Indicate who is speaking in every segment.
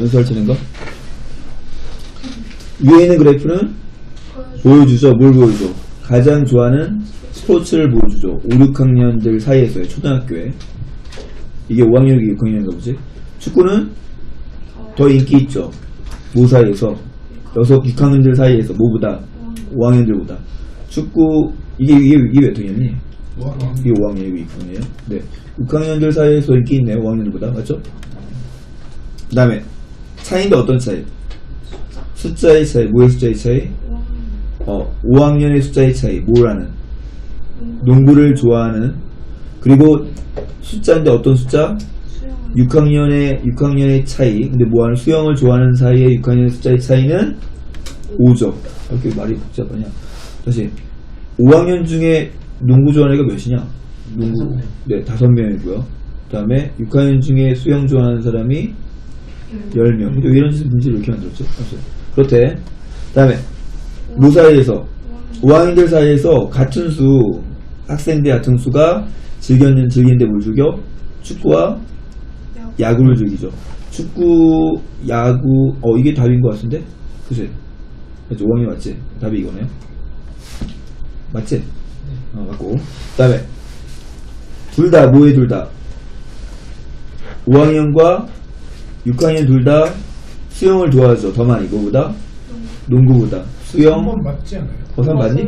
Speaker 1: 펼치는 거. 위에 있는 그래프는 보여주죠. 뭘 보여줘? 가장 좋아하는 스포츠를 보여주죠. 5, 6학년들 사이에서요. 초등학교에. 이게 5학년이고 6학년인가 보지? 축구는 더 인기 있죠. 모 사이에서. 여섯 6학년들 사이에서 뭐보다 5학년들보다. 축구 이게 이게 이게 몇 학년이? 이게 5학년이고 6학년이에요. 네. 6학년들 사이에서 인기 있네요. 5학년들보다. 맞죠? 그 다음에 차이인데 어떤 차이? 숫자의 차이. 뭐의 숫자의 차이? 어, 5학년의 숫자의 차이. 뭐라는? 농구를 좋아하는 그리고 숫자인데 어떤 숫자? 6학년의 6학년의 차이. 근데 뭐하는 수영을 좋아하는 사이의 6학년의 숫자의 차이는 5죠. 이렇게 말이 복잡하냐? 다시 5학년 중에 농구 좋아하는 애가 몇이냐? 농구 네 다섯 명이고요. 그다음에 6학년 중에 수영 좋아하는 사람이 10명. 근데 왜 이런 문제를 이렇게? 없어요. 그렇대. 그 다음에 모 사이에서 5학년들 사이에서 같은 수 학생들 같은 수가 즐겼는 즐기는데 뭘 즐겨? 축구와 야구를 즐기죠. 축구, 야구, 어 이게 답인 것 같은데? 그치? 맞지? 5학년 맞지? 답이 이거네요. 맞지? 어 맞고. 그 다음에 둘 다 뭐해 둘 다? 5학년과 6학년 둘다 수영을 좋아하죠. 더 많이 뭐보다? 농구보다. 수영.
Speaker 2: 한번 맞지 않아요?
Speaker 1: 거상 맞니?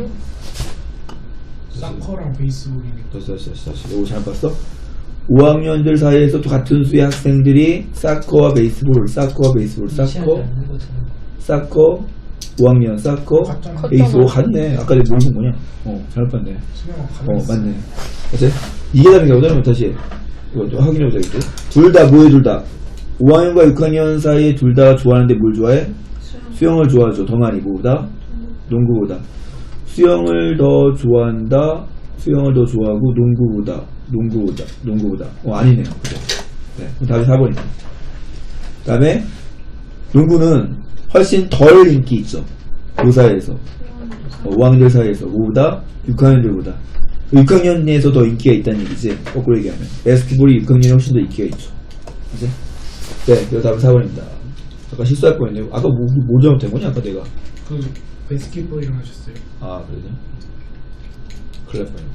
Speaker 2: 사커랑 베이스볼이니까
Speaker 1: 됐어, 됐어, 됐어, 됐어. 이거 잘 봤어? 5학년들 사이에서 또 같은 수의 학생들이 사커와 베이스볼, 사커와 베이스볼, 사커, 사커, 5학년 사커,
Speaker 2: 같잖아.
Speaker 1: 베이스볼 같네. 아까 내가 모르는 뭐냐? 어, 잘 봤네. 어,
Speaker 2: 가만히
Speaker 1: 맞네. 그치? 이게 다른 게 뭐냐면 다시 이거 좀 확인해보자. 둘다 뭐해 둘 다? 5학년과 6학년 사이에 둘 다 좋아하는데 뭘 좋아해? 수영 을 좋아하죠. 더 많이 뭐보다? 농구보다. 수영을 더 좋아한다. 수영을 더 좋아하고 농구보다. 농구보다. 농구보다. 어 아니네요. 그죠? 네. 답이 4번이네요. 그 다음에 농구는 훨씬 덜 인기 있죠. 그 사이에서. 어, 5학년들 사이에서 뭐보다 6학년들보다 6학년에서 더 인기가 있다는 얘기지 거꾸로 얘기하면 바스켓볼이 6학년에 훨씬 더 인기가 있죠 그치? 네 그래서 답은 4번입니다. 아까 실수할 뻔했네요 아까 뭐, 뭐 잘못된 거냐 아까 내가?
Speaker 2: 그 베스킷볼이랑 하셨어요.
Speaker 1: 아 그러냐 큰일 날 뻔했네